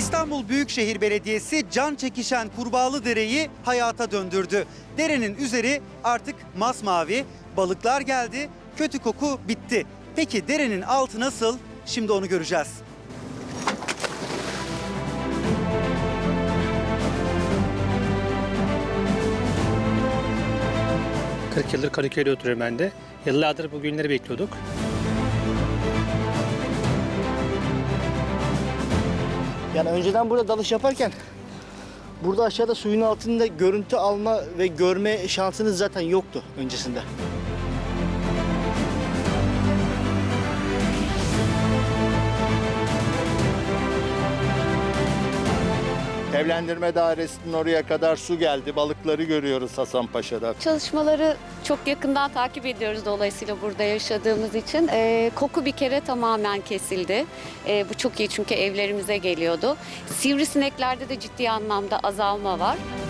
İstanbul Büyükşehir Belediyesi can çekişen Kurbağalı Dere'yi hayata döndürdü. Derenin üzeri artık masmavi, balıklar geldi, kötü koku bitti. Peki derenin altı nasıl? Şimdi onu göreceğiz. 40 yıldır Kadıköy'de oturuyorum ben de. Yıllardır bu günleri bekliyorduk. Yani önceden burada dalış yaparken burada aşağıda suyun altında görüntü alma ve görme şansınız zaten yoktu öncesinde. Evlendirme dairesinin oraya kadar su geldi. Balıkları görüyoruz Hasanpaşa'da. Çalışmaları çok yakından takip ediyoruz dolayısıyla burada yaşadığımız için. E, koku bir kere tamamen kesildi. E, bu çok iyi çünkü evlerimize geliyordu. Sivrisineklerde de ciddi anlamda azalma var. Müzik